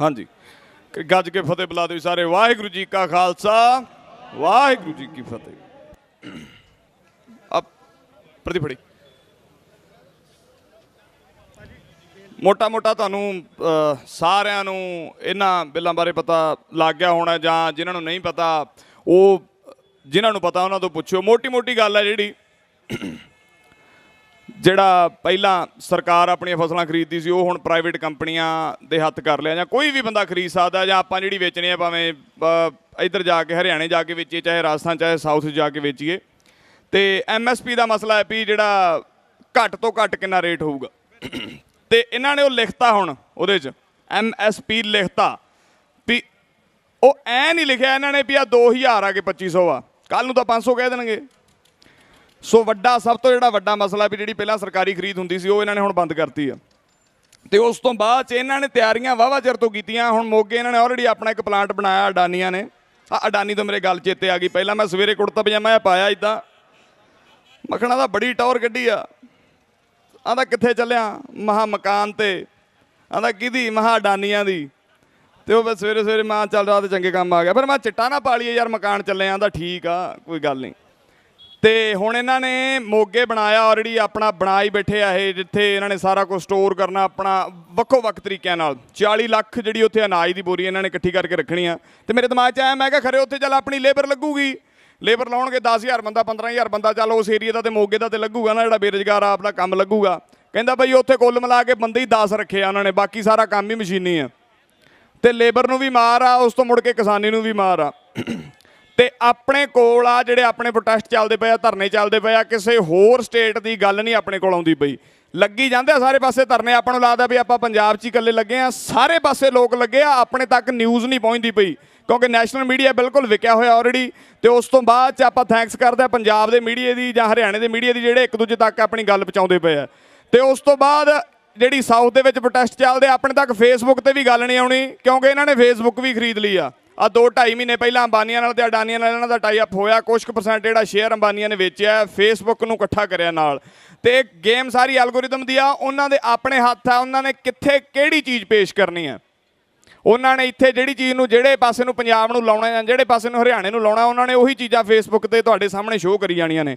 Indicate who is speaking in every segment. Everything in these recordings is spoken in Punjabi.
Speaker 1: ਹਾਂਜੀ। ਗੱਜ ਕੇ ਫਤਿਹ ਬੁਲਾ ਦਿਓ ਸਾਰੇ। ਵਾਹਿਗੁਰੂ ਜੀ ਕਾ ਖਾਲਸਾ, ਵਾਹਿਗੁਰੂ ਜੀ ਕੀ ਫਤਿਹ। ਅਬ ਪ੍ਰਤੀ ਫੜੀ। ਮੋਟਾ ਮੋਟਾ ਤੁਹਾਨੂੰ ਸਾਰਿਆਂ ਨੂੰ ਇਹਨਾਂ ਬਿੱਲਾਂ ਬਾਰੇ ਪਤਾ ਲੱਗ ਗਿਆ ਹੋਣਾ ਜਾਂ ਜਿਨ੍ਹਾਂ ਨੂੰ ਨਹੀਂ ਪਤਾ, ਉਹ ਜਿਨ੍ਹਾਂ ਨੂੰ ਪਤਾ ਉਹਨਾਂ ਤੋਂ ਪੁੱਛਿਓ। ਮੋਟੀ ਮੋਟੀ ਗੱਲ ਹੈ ਜਿਹੜੀ ਜਿਹੜਾ ਪਹਿਲਾਂ ਸਰਕਾਰ ਆਪਣੀਆਂ ਫਸਲਾਂ ਖਰੀਦਦੀ ਸੀ, ਉਹ ਹੁਣ ਪ੍ਰਾਈਵੇਟ ਕੰਪਨੀਆਂ ਦੇ ਹੱਥ ਕਰ ਲਿਆ ਜਾਂ ਕੋਈ ਵੀ ਬੰਦਾ ਖਰੀਦ ਸਕਦਾ ਜਾਂ ਆਪਾਂ ਜਿਹੜੀ ਵੇਚਣੀ ਆ ਭਾਵੇਂ ਇੱਧਰ ਜਾ ਕੇ, ਹਰਿਆਣੇ ਜਾ ਕੇ ਵੇਚੀਏ, ਚਾਹੇ ਰਾਜਸਥਾਨ, ਚਾਹੇ ਸਾਊਥ ਜਾ ਕੇ ਵੇਚੀਏ। ਤੇ ਐਮਐਸਪੀ ਦਾ ਮਸਲਾ ਹੈ ਵੀ ਜਿਹੜਾ ਘੱਟ ਤੋਂ ਘੱਟ ਕਿੰਨਾ ਰੇਟ ਹੋਊਗਾ। ਤੇ ਇਹਨਾਂ ਨੇ ਉਹ ਲਿਖਤਾ ਹੁਣ ਉਹਦੇ 'ਚ ਐਮਐਸਪੀ ਲਿਖਤਾ ਵੀ ਉਹ ਐ ਨਹੀਂ ਲਿਖਿਆ ਇਹਨਾਂ ਨੇ ਵੀ ਆ 2000 ਆ ਕੇ 2500 ਆ। ਕੱਲ ਨੂੰ ਤਾਂ 500 ਕਹਿ ਦੇਣਗੇ। ਸੋ ਵੱਡਾ, ਸਭ ਤੋਂ ਜਿਹੜਾ ਵੱਡਾ ਮਸਲਾ ਵੀ ਜਿਹੜੀ ਪਹਿਲਾਂ ਸਰਕਾਰੀ ਖਰੀਦ ਹੁੰਦੀ ਸੀ, ਉਹ ਇਹਨਾਂ ਨੇ ਹੁਣ ਬੰਦ ਕਰਤੀ ਆ। ਤੇ ਉਸ ਤੋਂ ਬਾਅਦ ਚ ਇਹਨਾਂ ਨੇ ਤਿਆਰੀਆਂ ਵਾਵਾ ਚਿਰ ਤੋਂ ਕੀਤੀਆਂ। ਹੁਣ ਮੋਗੇ ਇਹਨਾਂ ਨੇ ਆਲਰੇਡੀ ਆਪਣਾ ਇੱਕ ਪਲਾਂਟ ਬਣਾਇਆ ਅਡਾਨੀਆਂ ਨੇ। ਆ ਅਡਾਨੀ ਤੋਂ ਮੇਰੇ ਗੱਲ ਚੇਤੇ ਆ ਗਈ। ਪਹਿਲਾਂ ਮੈਂ ਸਵੇਰੇ ਕੁੜਤਾ ਪਜਾਮਾ ਜਿਹਾ ਪਾਇਆ ਇਦਾਂ ਮੱਖਣਾ ਦਾ ਬੜੀ ਟੌਰ ਕੱਢੀ ਆ। ਆਂਦਾ ਕਿੱਥੇ ਚੱਲਿਆ? ਮਹਾ ਮਕਾਨ ਤੇ। ਆਂਦਾ ਕਿਹਦੀ? ਮਹਾ ਅਡਾਨੀਆਂ ਦੀ। ਤੇ ਉਹ ਸਵੇਰੇ ਸਵੇਰੇ ਮਾਂ ਚੱਲ ਰਾਤ ਚੰਗੇ ਕੰਮ ਆ ਗਿਆ। ਫਿਰ ਮੈਂ ਚਿੱਟਾ ਨਾ ਪਾ ਲਈਏ ਯਾਰ, ਮਕਾਨ ਚੱਲੇ ਆਂਦਾ ਠੀਕ ਆ, ਕੋਈ ਗੱਲ ਨਹੀਂ। ਤੇ ਹੁਣ ਇਹਨਾਂ ਨੇ ਮੋਗੇ ਬਣਾਇਆ ਆਲਰੇਡੀ ਆਪਣਾ ਬਣਾਈ ਬੈਠੇ ਆ ਇਹ, ਜਿੱਥੇ ਇਹਨਾਂ ਨੇ ਸਾਰਾ ਕੁਝ ਸਟੋਰ ਕਰਨਾ ਆਪਣਾ ਵੱਖੋ ਵੱਖ ਤਰੀਕਿਆਂ ਨਾਲ। 40 ਲੱਖ ਜਿਹੜੀ ਉੱਥੇ ਅਨਾਜ ਦੀ ਬੋਰੀ ਇਹਨਾਂ ਨੇ ਇਕੱਠੀ ਕਰਕੇ ਰੱਖਣੀ ਆ। ਤੇ ਮੇਰੇ ਦਿਮਾਗ 'ਚ ਆਇਆ, ਮੈਂ ਕਿਹਾ ਖਰੇ ਉੱਥੇ ਚੱਲ ਆਪਣੀ ਲੇਬਰ ਲੱਗੂਗੀ। ਲੇਬਰ ਲਾਉਣਗੇ 10000 ਬੰਦਾ 15000 ਬੰਦਾ, ਚੱਲ ਉਸ ਏਰੀਆ ਦਾ ਤੇ ਮੋਗੇ ਦਾ ਤੇ ਲੱਗੂਗਾ ਨਾ ਜਿਹੜਾ ਬੇਰੁਜ਼ਗਾਰ ਆ, ਆਪਣਾ ਕੰਮ ਲੱਗੂਗਾ। ਕਹਿੰਦਾ ਬਈ ਉੱਥੇ ਕੁੱਲ ਮਿਲਾ ਕੇ ਬੰਦੇ ਹੀ 10 ਰੱਖੇ ਆ ਉਹਨਾਂ ਨੇ, ਬਾਕੀ ਸਾਰਾ ਕੰਮ ਹੀ ਮਸ਼ੀਨੀ ਆ। ਤੇ ਲੇਬਰ ਨੂੰ ਵੀ ਮਾਰ ਆ, ਉਸ ਤੋਂ ਮੁੜ ਕੇ ਕਿਸਾਨੀ ਨੂੰ ਵੀ ਮਾਰ ਆ। ਤੇ ਆਪਣੇ ਕੋਲ ਆ ਜਿਹੜੇ ਆਪਣੇ ਪ੍ਰੋਟੈਸਟ ਚੱਲਦੇ ਪਏ ਆ ਧਰਨੇ ਚੱਲਦੇ ਪਏ ਆ ਕਿਸੇ ਹੋਰ ਸਟੇਟ ਦੀ ਗੱਲ ਨਹੀਂ ਆਪਣੇ ਕੋਲ ਆਉਂਦੀ ਪਈ। ਲੱਗੀ ਜਾਂਦੇ ਆ ਸਾਰੇ ਪਾਸੇ ਧਰਨੇ ਆਪਾਂ ਨੂੰ ਲੱਗਦਾ ਵੀ ਆਪਾਂ ਪੰਜਾਬ 'ਚ ਹੀ ਇਕੱਲੇ ਲੱਗੇ ਆ ਸਾਰੇ ਪਾਸੇ ਲੋਕ ਲੱਗੇ ਆ ਆਪਣੇ ਤੱਕ ਨਿਊਜ਼ ਨਹੀਂ ਪਹੁੰਚਦੀ ਪਈ ਕਿਉਂਕਿ ਨੈਸ਼ਨਲ ਮੀਡੀਆ ਬਿਲਕੁਲ ਵਿਕਿਆ ਹੋਇਆ ਆਲਰੇਡੀ ਤੇ ਉਸ ਤੋਂ ਬਾਅਦ 'ਚ ਆਪਾਂ ਥੈਂਕਸ ਕਰਦੇ ਆ ਪੰਜਾਬ ਦੇ ਮੀਡੀਆ ਦੀ ਜਾਂ ਹਰਿਆਣੇ ਦੇ ਮੀਡੀਆ ਦੀ ਜਿਹੜੇ ਇੱਕ ਦੂਜੇ ਤੱਕ ਆਪਣੀ ਗੱਲ ਪਹੁੰਚਾਉਂਦੇ ਪਏ ਆ। ਤੇ ਉਸ ਤੋਂ ਬਾਅਦ ਜਿਹੜੀ ਸਾਊਥ ਦੇ ਵਿੱਚ ਪ੍ਰੋਟੈਸਟ ਚੱਲਦੇ ਆ, ਆਪਣੇ ਤੱਕ ਫੇਸਬੁੱਕ ਤੇ ਵੀ ਗੱਲ ਨਹੀਂ ਆਉਣੀ ਕਿਉਂਕਿ ਇਹਨਾਂ ਨੇ ਫੇਸਬੁੱਕ ਵੀ ਖਰੀਦ ਲਈ ਆ। ਆ 2.5 ਮਹੀਨੇ ਪਹਿਲਾਂ ਅੰਬਾਨੀਆਂ ਨਾਲ ਤੇ ਅਡਾਨੀਆਂ ਨਾਲ ਇਹਨਾਂ ਦਾ ਟਾਈ ਅਪ ਹੋਇਆ। ਕੁਝ ਕੁ ਪਰਸੈਂਟ ਜਿਹੜਾ ਸ਼ੇਅਰ ਅੰਬਾਨੀਆਂ ਨੇ ਵੇਚਿਆ ਫੇਸਬੁੱਕ ਨੂੰ ਇਕੱਠਾ ਕਰਿਆ ਨਾਲ। ਤੇ ਗੇਮ ਸਾਰੀ ਐਲਗੋਰਿਦਮ ਦੀ ਆ, ਉਹਨਾਂ ਦੇ ਆਪਣੇ ਹੱਥ ਆ, ਉਹਨਾਂ ਨੇ ਕਿੱਥੇ ਕਿਹੜੀ ਚੀਜ਼ ਪੇਸ਼ ਕਰਨੀ ਹੈ? ਉਹਨਾਂ ਨੇ ਇੱਥੇ ਜਿਹੜੀ ਚੀਜ਼ ਨੂੰ ਜਿਹੜੇ ਪਾਸੇ ਨੂੰ ਪੰਜਾਬ ਨੂੰ ਲਾਉਣਾ ਜਾਂ ਜਿਹੜੇ ਪਾਸੇ ਨੂੰ ਹਰਿਆਣੇ ਨੂੰ ਲਾਉਣਾ, ਉਹਨਾਂ ਨੇ ਉਹੀ ਚੀਜ਼ਾਂ ਫੇਸਬੁੱਕ ਤੇ ਤੁਹਾਡੇ ਸਾਹਮਣੇ ਸ਼ੋਅ ਕਰੀ ਜਾਣੀਆਂ ਨੇ।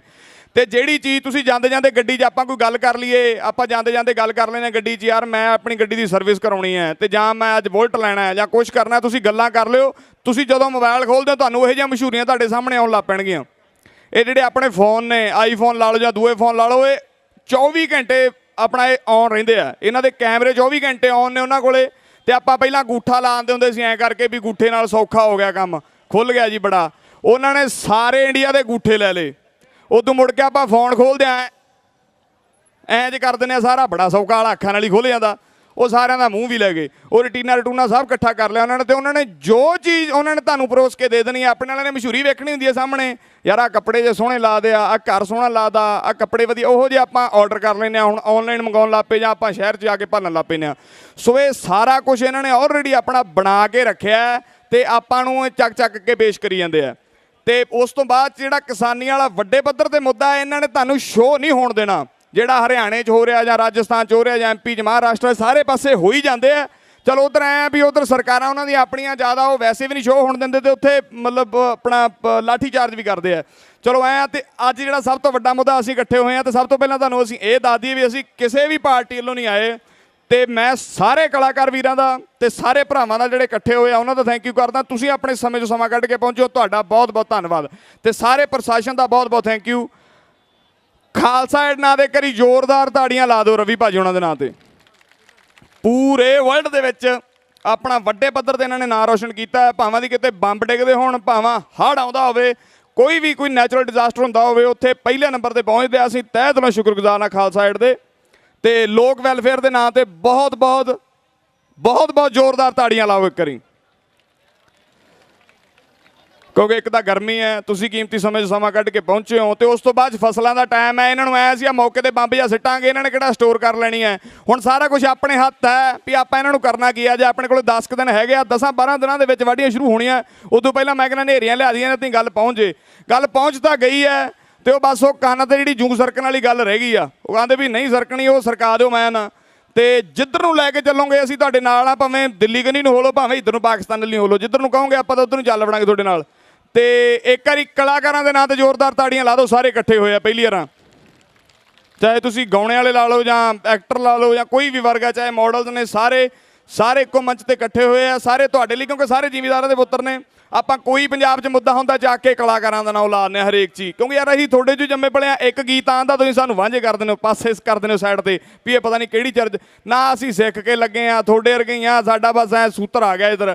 Speaker 1: ਤੇ ਜਿਹੜੀ ਚੀਜ਼ ਤੁਸੀਂ ਜਾਂਦੇ ਜਾਂਦੇ ਗੱਡੀ 'ਚ ਆਪਾਂ ਕੋਈ ਗੱਲ ਕਰ ਲਈਏ, ਆਪਾਂ ਜਾਂਦੇ ਜਾਂਦੇ ਗੱਲ ਕਰ ਲੈਣੇ ਗੱਡੀ 'ਚ, ਯਾਰ ਮੈਂ ਆਪਣੀ ਗੱਡੀ ਦੀ ਸਰਵਿਸ ਕਰਾਉਣੀ ਹੈ ਤੇ ਜਾਂ ਮੈਂ ਅੱਜ ਬੁਲਟ ਲੈਣਾ ਹੈ ਜਾਂ ਕੁਝ ਕਰਨਾ ਤੁਸੀਂ ਗੱਲਾਂ ਕਰ ਲਿਓ। ਤੁਸੀਂ ਜਦੋਂ ਮੋਬਾਈਲ ਖੋਲਦੇ ਹੋ, ਤੁਹਾਨੂੰ ਇਹੋ ਜਿਹੀਆਂ ਮਸ਼ਹੂਰੀਆਂ ਤੁਹਾਡੇ ਸਾਹਮਣੇ ਆਉਣ ਲੱਗ ਪੈਣਗੀਆਂ। ਇਹ ਜਿਹੜੇ ਆਪਣੇ ਫੋਨ ਨੇ ਆਈਫੋਨ ਲਾ ਲਓ ਜਾਂ ਦੂਏ ਫੋਨ ਲਾ ਲਓ, ਇਹ 24 ਘੰਟੇ ਆਪਣਾ ਇਹ ਔਨ ਰਹਿੰਦੇ ਆ। ਇਹਨਾਂ ਦੇ ਕੈਮਰੇ 24 ਘੰਟੇ ਔਨ ਨੇ ਉਹਨਾਂ ਕੋਲੇ। ਤੇ ਆਪਾਂ ਪਹਿਲਾਂ ਅੰਗੂਠਾ ਲਾਉਂਦੇ ਹੁੰਦੇ ਸੀ, ਐਂ ਕਰਕੇ ਵੀ ਗੂਠੇ ਨਾਲ ਸੌਖਾ ਹੋ ਗਿਆ ਕੰਮ। ਖੁੱਲ ਗਿਆ ਜੀ ਬੜਾ। ਉਹਨਾਂ ਨੇ ਸਾਰੇ ਇੰਡੀਆ ਦੇ ਗੂਠੇ ਲੈ ਲਏ। ਉਦੋਂ ਮੁੜ ਕੇ ਆਪਾਂ ਫੋਨ ਖੋਲਦੇ ਆ। ਐਂ ਜੇ ਕਰ ਦਿੰਦੇ ਆ ਸਾਰਾ, ਬੜਾ ਸੌਖਾ ਵਾਲਾ ਅੱਖਾਂ ਨਾਲ ਹੀ ਖੁੱਲ ਜਾਂਦਾ। ਉਹ ਸਾਰਿਆਂ ਦਾ ਮੂੰਹ ਵੀ ਲੈ ਗਏ। ਉਹ ਰਟੀਨਾ ਰਟੂਨਾ ਸਭ ਇਕੱਠਾ ਕਰ ਲਿਆ ਉਹਨਾਂ ਨੇ ਤੇ ਉਹਨਾਂ ਨੇ ਜੋ ਚੀਜ਼ ਉਹਨਾਂ ਨੇ ਤੁਹਾਨੂੰ ਪਰੋਸ ਕੇ ਦੇ ਦੇਣੀ ਆ, ਆਪਣੇ ਵਾਲਿਆਂ ਨੇ ਮਸ਼ਹੂਰੀ ਵੇਖਣੀ ਹੁੰਦੀ ਹੈ ਸਾਹਮਣੇ। ਯਾਰ ਆ ਕੱਪੜੇ ਜੇ ਸੋਹਣੇ ਲਾ ਦੇ ਆ ਘਰ ਸੋਹਣਾ ਲਾਦਾ ਆ ਕੱਪੜੇ ਵਧੀਆ, ਉਹੋ ਜਿਹੇ ਆਪਾਂ ਆਰਡਰ ਕਰ ਲੈਂਦੇ ਆ, ਹੁਣ ਆਨਲਾਈਨ ਮੰਗਾਉਣ ਲੱਗ ਪਏ ਜਾਂ ਆਪਾਂ ਸ਼ਹਿਰ 'ਚ ਜਾ ਕੇ ਭਾਲਣ ਲੱਗ ਪੈਂਦੇ ਆ। ਸੋ ਇਹ ਸਾਰਾ ਕੁਝ ਇਹਨਾਂ ਨੇ ਆਲਰੇਡੀ ਆਪਣਾ ਬਣਾ ਕੇ ਰੱਖਿਆ ਹੈ ਤੇ ਆਪਾਂ ਨੂੰ ਇਹ ਚੱਕ ਚੱਕ ਕੇ ਪੇਸ਼ ਕਰੀ ਜਾਂਦੇ ਆ। ਤੇ ਉਸ ਤੋਂ ਬਾਅਦ 'ਚ ਜਿਹੜਾ ਕਿਸਾਨੀ ਵਾਲਾ ਵੱਡੇ ਪੱਧਰ ਤੇ ਮੁੱਦਾ ਇਹਨਾਂ ਨੇ ਤੁਹਾਨੂੰ ਸ਼ੋਅ ਨਹੀਂ ਹੋਣ ਦੇਣਾ। ਜਿਹੜਾ ਹਰਿਆਣੇ 'ਚ ਹੋ ਰਿਹਾ ਜਾਂ ਰਾਜਸਥਾਨ 'ਚ ਹੋ ਰਿਹਾ ਜਾਂ ਐਮਪੀ 'ਚ ਮਹਾਰਾਸ਼ਟਰ ਸਾਰੇ ਪਾਸੇ ਹੋ ਹੀ ਜਾਂਦੇ ਆ। ਚਲੋ ਉਧਰ ਆਏ ਆ ਵੀ ਉਧਰ ਸਰਕਾਰਾਂ ਉਹਨਾਂ ਦੀਆਂ ਆਪਣੀਆਂ ਜ਼ਿਆਦਾ ਉਹ ਵੈਸੇ ਵੀ ਨਹੀਂ ਸ਼ੋਅ ਹੋਣ ਦਿੰਦੇ ਤੇ ਉੱਥੇ ਮਤਲਬ ਆਪਣਾ ਪ- ਲਾਠੀ ਚਾਰਜ ਵੀ ਕਰਦੇ ਆ। ਚਲੋ ਐ ਆ ਤੇ ਅੱਜ ਜਿਹੜਾ ਸਭ ਤੋਂ ਵੱਡਾ ਮੁੱਦਾ ਅਸੀਂ ਇਕੱਠੇ ਹੋਏ ਆ ਤੇ ਸਭ ਤੋਂ ਪਹਿਲਾਂ ਤੁਹਾਨੂੰ ਅਸੀਂ ਇਹ ਦੱਸ ਦਈਏ ਵੀ ਅਸੀਂ ਕਿਸੇ ਵੀ ਪਾਰਟੀ ਵੱਲੋਂ ਨਹੀਂ ਆਏ ਤੇ ਮੈਂ ਸਾਰੇ ਕਲਾਕਾਰ ਵੀਰਾਂ ਦਾ ਤੇ ਸਾਰੇ ਭਰਾਵਾਂ ਦਾ ਜਿਹੜੇ ਇਕੱਠੇ ਹੋਏ ਆ, ਉਹਨਾਂ ਦਾ ਥੈਂਕ ਯੂ ਕਰਦਾ। ਤੁਸੀਂ ਆਪਣੇ ਸਮੇਂ 'ਚੋਂ ਸਮਾਂ ਕੱਢ ਕੇ ਪਹੁੰਚੋ। ਤੁਹਾਡਾ ਬਹੁਤ ਬਹੁਤ ਧੰਨਵਾਦ। ਤੇ ਸਾਰੇ ਪ੍ਰਸ਼ਾਸਨ ਦਾ ਬਹੁਤ ਬਹੁਤ ਥੈਂਕ ਯੂ ਖਾਲਸਾ ਐਡ ਨਾਂ ਦੇ ਕਰੀ ਜ਼ੋਰਦਾਰ ਤਾੜੀਆਂ ਲਾ ਦਿਓ ਰਵੀ ਭਾਜੀ ਉਹਨਾਂ ਦੇ ਨਾਂ ਤੇ। ਪੂਰੇ ਵਰਲਡ ਦੇ ਵਿੱਚ ਆਪਣਾ ਵੱਡੇ ਪੱਧਰ ਤੇ ਇਹਨਾਂ ਨੇ ਨਾਂ ਰੌਸ਼ਨ ਕੀਤਾ ਹੈ। ਭਾਵਾਂ ਦੀ ਕਿਤੇ ਬੰਬ ਡਿੱਗਦੇ ਹੋਣ, ਭਾਵਾਂ ਹੜ੍ਹ ਆਉਂਦਾ ਹੋਵੇ, ਕੋਈ ਵੀ ਕੋਈ ਨੈਚੁਰਲ ਡਿਜ਼ਾਸਟਰ ਹੁੰਦਾ ਹੋਵੇ, ਉੱਥੇ ਪਹਿਲੇ ਨੰਬਰ ਤੇ ਪਹੁੰਚਦੇ ਆ ਅਸੀਂ। ਤਹਿ ਦਿਲੋਂ ਸ਼ੁਕਰਗੁਜ਼ਾਰ ਹਾਂ ਖਾਲਸਾ ਐਡ ਦੇ। ਤੇ ਲੋਕ ਵੈਲਫੇਅਰ ਦੇ ਨਾਂ ਤੇ ਬਹੁਤ ਬਹੁਤ ਬਹੁਤ ਬਹੁਤ ਜ਼ੋਰਦਾਰ ਤਾੜੀਆਂ ਲਾਓ ਇੱਕ ਵਾਰੀ। ਕਿਉਂਕਿ ਇੱਕ ਤਾਂ ਗਰਮੀ ਹੈ, ਤੁਸੀਂ ਕੀਮਤੀ ਸਮੇਂ 'ਚ ਸਮਾਂ ਕੱਢ ਕੇ ਪਹੁੰਚੇ ਹੋ ਤੇ ਉਸ ਤੋਂ ਬਾਅਦ 'ਚ ਫਸਲਾਂ ਦਾ ਟਾਈਮ ਹੈ, ਇਹਨਾਂ ਨੂੰ ਐ ਸੀ ਆ ਮੌਕੇ ਤੇ ਬੰਬ ਜਾਂ ਸਿੱਟਾਂਗੇ, ਇਹਨਾਂ ਨੇ ਕਿਹੜਾ ਸਟੋਰ ਕਰ ਲੈਣੀ ਹੈ। ਹੁਣ ਸਾਰਾ ਕੁਝ ਆਪਣੇ ਹੱਥ ਹੈ ਵੀ ਆਪਾਂ ਇਹਨਾਂ ਨੂੰ ਕਰਨਾ ਕੀ ਆ ਜੇ ਆਪਣੇ ਕੋਲ 10 ਕੁ ਦਿਨ ਹੈਗੇ ਆ 10 12 ਦਿਨਾਂ ਦੇ ਵਿੱਚ ਵਾਢੀਆਂ ਸ਼ੁਰੂ ਹੋਣੀਆਂ, ਉਦੋਂ ਪਹਿਲਾਂ ਮੈਂ ਕਹਿੰਦਾ ਨੇਰੀਆਂ ਲਿਆ ਦੀਆਂ ਨੇ, ਤੇ ਗੱਲ ਪਹੁੰਚ ਜੇ। ਗੱਲ ਪਹੁੰਚ ਤਾਂ ਗਈ ਹੈ ਤੇ ਉਹ ਬਸ ਉਹ ਕੰਨ ਤੇ ਜਿਹੜੀ ਜੂੰ ਸਰਕਣ ਵਾਲੀ ਗੱਲ ਰਹਿ ਗਈ ਆ। ਉਹ ਕਹਿੰਦੇ ਵੀ ਨਹੀਂ ਸਰਕਣੀ, ਉਹ ਸਰਕਾ ਦਿਓ ਮੈਂ ਨਾ ਤੇ ਜਿੱਧਰ ਨੂੰ ਲੈ ਕੇ ਚੱਲੋਗੇ ਅਸੀਂ ਤੁਹਾਡੇ ਨਾਲ ਆ, ਭਾਵੇਂ ਦਿੱਲੀ ਕਨੀ ਨੂੰ ਹੋਲੋ ਭਾਵੇਂ ਇੱਧਰ ਨੂੰ ਪਾਕਿਸਤਾਨ ਲਈ ਹੋਲੋ ਜਿੱਧਰ ਨੂੰ ਕਹੋਗੇ ਆਪਾਂ ਤਾਂ ਉੱਧਰ ਨੂੰ ਚੱਲ ਵੜਾਂਗੇ ਤੁਹਾਡੇ ਨਾਲ। ਤੇ ਇੱਕ ਵਾਰੀ ਕਲਾਕਾਰਾਂ ਦੇ ਨਾਂ ਤੇ ਜ਼ੋਰਦਾਰ ਤਾੜੀਆਂ ਲਾ ਦਿਓ, ਸਾਰੇ ਇਕੱਠੇ ਹੋਏ ਆ, ਪਹਿਲੀ ਵਾਰਾਂ। ਚਾਹੇ ਤੁਸੀਂ ਗਾਉਣੇ ਵਾਲੇ ਲਾ ਲਓ ਜਾਂ ਐਕਟਰ ਲਾ ਲਓ ਜਾਂ ਕੋਈ ਵੀ ਵਰਗਾ ਚਾਹੇ ਮਾਡਲਸ ਨੇ, ਸਾਰੇ ਸਾਰੇ ਇੱਕੋ ਮੰਚ ਤੇ ਇਕੱਠੇ ਹੋਏ ਆ, ਸਾਰੇ ਤੁਹਾਡੇ ਲਈ, ਕਿਉਂਕਿ ਸਾਰੇ ਜ਼ਿਮੀਦਾਰਾਂ ਦੇ ਪੁੱਤਰ ਨੇ। ਆਪਾਂ ਕੋਈ ਪੰਜਾਬ 'ਚ ਮੁੱਦਾ ਹੁੰਦਾ, ਜਾ ਕੇ ਕਲਾਕਾਰਾਂ ਦਾ ਨਾਮ ਲਾਉਂਦੇ ਹਾਂ ਹਰੇਕ ਚੀਜ਼। ਕਿਉਂਕਿ ਯਾਰ ਅਸੀਂ ਤੁਹਾਡੇ 'ਚ ਜੰਮੇ ਪਲੇ ਆ, ਇੱਕ ਗੀਤ ਆਂਦਾ ਤੁਸੀਂ ਸਾਨੂੰ ਵਾਂਝੇ ਕਰ ਦਿੰਦੇ ਹੋ, ਪਾਸੇ ਕਰ ਦਿੰਦੇ ਹੋ ਸਾਈਡ ਤੇ, ਵੀ ਇਹ ਪਤਾ ਨਹੀਂ ਕਿਹੜੀ ਚਰਚ ਨਾ ਅਸੀਂ ਸਿੱਖ ਕੇ ਲੱਗੇ ਆ, ਤੁਹਾਡੇ ਵਰਗੇ ਹੀ ਆ ਸਾਡਾ ਬਸ ਐ ਸੂਤਰ ਆ ਗਿਆ ਇਧਰ।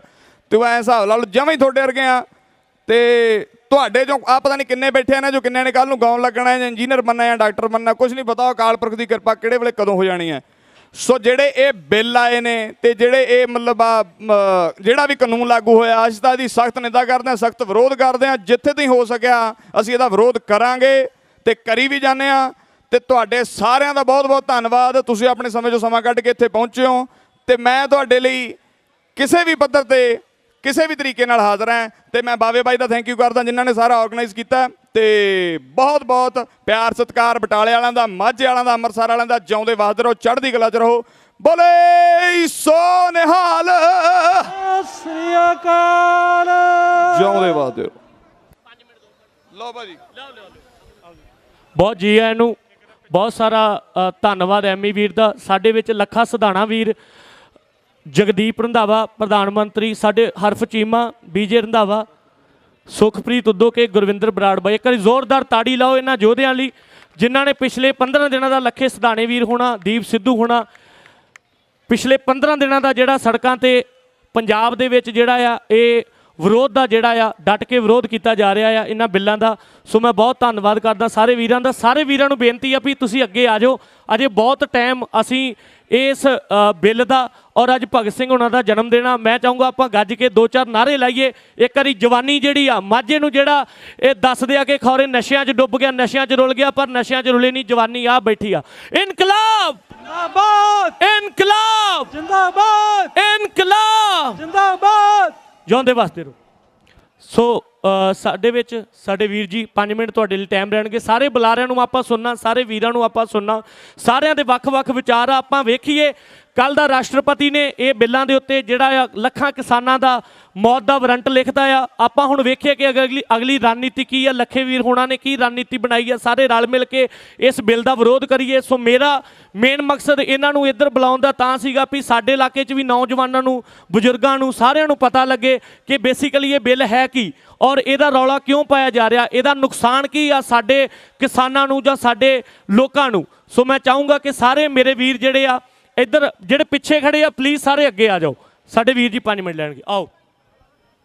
Speaker 1: ਤੇ ਐ ਹਿਸਾਬ ਲਾ ਲਓ ਜਮਾਂ ਹੀ ਤੁਹਾਡੇ ਵਰਗੇ ਆ ਤੇ ਤੁਹਾਡੇ ਜੋ ਆ ਪਤਾ ਨਹੀਂ ਕਿੰਨੇ ਬੈਠੇ ਆ ਨਾ, ਜੋ ਕਿੰਨੇ ਨੇ ਕੱਲ ਨੂੰ ਗਾਉਣ ਲੱਗਣਾ ਹੈ ਜਾਂ ਇੰਜੀਨੀਅਰ ਬਣਨਾ ਜਾਂ ਡਾਕਟਰ ਬਣਨਾ ਕੁਝ ਨਹੀਂ ਪਤਾ ਅਕਾਲ ਪੁਰਖ ਦੀ ਕਿਰਪਾ ਕਿਹੜੇ ਵੇਲੇ ਕਦੋਂ ਹੋ ਜਾਣੀ ਹੈ। ਸੋ ਜਿਹੜੇ ਇਹ ਬਿੱਲ ਆਏ ਨੇ ਤੇ ਜਿਹੜੇ ਇਹ ਮਤਲਬ ਆ ਜਿਹੜਾ ਵੀ ਕਾਨੂੰਨ ਲਾਗੂ ਹੋਇਆ ਅਸੀਂ ਤਾਂ ਇਹਦੀ ਸਖਤ ਨਿੰਦਾ ਕਰਦੇ ਹਾਂ ਸਖਤ ਵਿਰੋਧ ਕਰਦੇ ਹਾਂ ਜਿੱਥੇ ਤਾਈਂ ਹੋ ਸਕਿਆ, ਅਸੀਂ ਇਹਦਾ ਵਿਰੋਧ ਕਰਾਂਗੇ ਤੇ ਕਰੀ ਵੀ ਜਾਂਦੇ ਆ। ਤੇ ਤੁਹਾਡੇ ਸਾਰਿਆਂ ਦਾ ਬਹੁਤ ਬਹੁਤ ਧੰਨਵਾਦ। ਤੁਸੀਂ ਆਪਣੇ ਸਮੇਂ ਚੋਂ ਸਮਾਂ ਕੱਢ ਕੇ ਇੱਥੇ ਪਹੁੰਚੇ ਹੋ। ਤੇ ਮੈਂ ਤੁਹਾਡੇ ਲਈ ਕਿਸੇ ਵੀ ਪੱਧਰ ਤੇ ਕਿਸੇ ਵੀ ਤਰੀਕੇ ਨਾਲ ਹਾਜ਼ਰ ਹਾਂ ਤੇ ਮੈਂ ਬਾਵੇ ਬਾਈ ਦਾ ਥੈਂਕ ਯੂ ਕਰਦਾ ਜਿਨ੍ਹਾਂ ਨੇ ਸਾਰਾ ਆਰਗੇਨਾਈਜ਼ ਕੀਤਾ ਤੇ ਬਹੁਤ ਬਹੁਤ ਪਿਆਰ ਸਤਿਕਾਰ ਬਟਾਲੇ ਵਾਲਿਆਂ ਦਾ ਮਾਝੇ ਵਾਲਿਆਂ ਦਾ ਅੰਮ੍ਰਿਤਸਰ ਵਾਲਿਆਂ ਦਾ ਜਿਉਂਦੇ ਵਸਦੇ ਰਹੋ ਚੜ੍ਹਦੀ ਕਲਾ 'ਚ ਰਹੋ। ਬੋਲੇ ਸੋ ਨਿਹਾਲ।
Speaker 2: ਸ੍ਰੀ ਅਕਾਲ
Speaker 1: ਜਿਉਂਦੇ ਵਸਦੇ ਰਹੋ। ਲਓ ਭਾਜੀ।
Speaker 2: ਬਹੁਤ ਜੀ ਆਇਆਂ ਨੂੰ ਬਹੁਤ ਸਾਰਾ ਧੰਨਵਾਦ ਐਮੀ ਵੀਰ ਦਾ। ਸਾਡੇ ਵਿੱਚ ਲੱਖਾ ਸਧਾਣਾ ਵੀਰ ਜਗਦੀਪ ਰੰਧਾਵਾ, ਪ੍ਰਧਾਨ ਮੰਤਰੀ, ਸਾਡੇ ਹਰਫ ਚੀਮਾ, ਬੀਜੇ ਰੰਧਾਵਾ, ਸੁਖਪ੍ਰੀਤ ਉਦੋਕੇ, ਗੁਰਵਿੰਦਰ ਬਰਾੜ ਬਾਈ। ਇੱਕ ਵਾਰੀ ਜ਼ੋਰਦਾਰ ਤਾੜੀ ਲਾਓ ਇਹਨਾਂ ਯੋਧਿਆਂ ਲਈ, ਜਿਨ੍ਹਾਂ ਨੇ ਪਿਛਲੇ 15 ਦਿਨਾਂ ਦਾ ਲੱਖੇ ਸਧਾਣੇ ਵੀਰ ਹੋਣਾ, ਦੀਪ ਸਿੱਧੂ ਹੋਣਾ, ਪਿਛਲੇ 15 ਦਿਨਾਂ ਦਾ ਜਿਹੜਾ ਸੜਕਾਂ ਤੇ ਪੰਜਾਬ ਦੇ ਵਿੱਚ ਜਿਹੜਾ ਆ, ਇਹ ਵਿਰੋਧ ਦਾ ਜਿਹੜਾ ਆ, ਡਟ ਕੇ ਵਿਰੋਧ ਕੀਤਾ ਜਾ ਰਿਹਾ ਆ ਇਹਨਾਂ ਬਿੱਲਾਂ ਦਾ। ਸੋ ਮੈਂ ਬਹੁਤ ਧੰਨਵਾਦ ਕਰਦਾ ਸਾਰੇ ਵੀਰਾਂ ਦਾ। ਸਾਰੇ ਵੀਰਾਂ ਨੂੰ ਬੇਨਤੀ ਆ ਵੀ ਤੁਸੀਂ ਅੱਗੇ ਆ ਜਾਓ। ਅਜੇ ਬਹੁਤ ਟਾਈਮ ਅਸੀਂ ਇਸ ਬਿੱਲ ਦਾ। ਔਰ ਅੱਜ ਭਗਤ ਸਿੰਘ ਉਹਨਾਂ ਦਾ ਜਨਮ ਦਿਨ ਆ। ਮੈਂ ਚਾਹੂੰਗਾ ਆਪਾਂ ਗੱਜ ਕੇ ਦੋ ਚਾਰ ਨਾਰੇ ਲਾਈਏ। ਇੱਕ ਵਾਰੀ ਜਵਾਨੀ ਜਿਹੜੀ ਆ ਮਾਝੇ ਨੂੰ ਜਿਹੜਾ ਇਹ ਦੱਸਦੇ ਆ ਕਿ ਖੌਰੇ ਨਸ਼ਿਆਂ 'ਚ ਡੁੱਬ ਗਿਆ ਨਸ਼ਿਆਂ 'ਚ ਰੁਲ ਗਿਆ ਪਰ ਨਸ਼ਿਆਂ 'ਚ ਰੁਲੇ ਨਹੀਂ ਜਵਾਨੀ ਆ ਬੈਠੀ ਆ। ਇਨਕਲਾਬ!
Speaker 3: ਜਿੰਦਾਬਾਦ!
Speaker 2: ਇਨਕਲਾਬ!
Speaker 3: ਜਿੰਦਾਬਾਦ!
Speaker 2: ਇਨਕਲਾਬ!
Speaker 3: ਜਿੰਦਾਬਾਦ!
Speaker 2: ਜਿਉਂਦੇ ਵਾਸਤੇ ਰਹੋ ਸੋ ਸਾਡੇ ਵਿੱਚ, ਸਾਡੇ ਵੀਰ ਜੀ 5 ਮਿੰਟ ਤੁਹਾਡੇ ਲਈ ਟਾਈਮ ਰਹਿਣਗੇ। ਸਾਰੇ ਬੁਲਾਰਿਆਂ ਨੂੰ ਆਪਾਂ ਸੁਣਨਾ, ਸਾਰੇ ਵੀਰਾਂ ਨੂੰ ਆਪਾਂ ਸੁਣਨਾ। ਸਾਰਿਆਂ ਦੇ ਵੱਖ-ਵੱਖ ਵਿਚਾਰ ਆ ਆਪਾਂ ਵੇਖੀਏ। ਕੱਲ ਦਾ ਰਾਸ਼ਟਰਪਤੀ ਨੇ ਇਹ ਬਿੱਲਾਂ ਦੇ ਉੱਤੇ ਜਿਹੜਾ ਆ ਲੱਖਾਂ ਕਿਸਾਨਾਂ ਦਾ ਮੌਤ ਦਾ ਵਾਰੰਟ ਲਿਖਦਾ ਆ। ਆਪਾਂ ਹੁਣ ਵੇਖੀਏ ਕਿ ਅਗਲੀ ਅਗਲੀ ਰਣਨੀਤੀ ਕੀ ਆ ਲੱਖੇ ਵੀਰ ਹੋਣਾ ਨੇ ਕੀ ਰਣਨੀਤੀ ਬਣਾਈ ਆ? ਸਾਰੇ ਰਲ ਮਿਲ ਕੇ ਇਸ ਬਿੱਲ ਦਾ ਵਿਰੋਧ ਕਰੀਏ। ਸੋ ਮੇਰਾ ਮੇਨ ਮਕਸਦ ਇਹਨਾਂ ਨੂੰ ਇੱਧਰ ਬੁਲਾਉਣ ਦਾ ਤਾਂ ਸੀਗਾ ਵੀ ਸਾਡੇ ਇਲਾਕੇ 'ਚ ਵੀ ਨੌਜਵਾਨਾਂ ਨੂੰ, ਬਜ਼ੁਰਗਾਂ ਨੂੰ ਸਾਰਿਆਂ ਨੂੰ ਪਤਾ ਲੱਗੇ ਕਿ ਬੇਸਿਕਲੀ ਇਹ ਬਿੱਲ ਹੈ ਕੀ ਔਰ ਇਹਦਾ ਰੌਲਾ ਕਿਉਂ ਪਾਇਆ ਜਾ ਰਿਹਾ? ਇਹਦਾ ਨੁਕਸਾਨ ਕੀ ਆ ਸਾਡੇ ਕਿਸਾਨਾਂ ਨੂੰ ਜਾਂ ਸਾਡੇ ਲੋਕਾਂ ਨੂੰ? ਸੋ ਮੈਂ ਚਾਹੂੰਗਾ ਕਿ ਸਾਰੇ ਮੇਰੇ ਵੀਰ ਜਿਹੜੇ ਆ ਇੱਧਰ ਜਿਹੜੇ ਪਿੱਛੇ ਖੜੇ ਆ ਪਲੀਜ਼ ਸਾਰੇ ਅੱਗੇ ਆ ਜਾਓ। ਸਾਡੇ ਵੀਰ ਜੀ 5 ਮਿੰਟ ਲੈਣਗੇ। ਆਓ।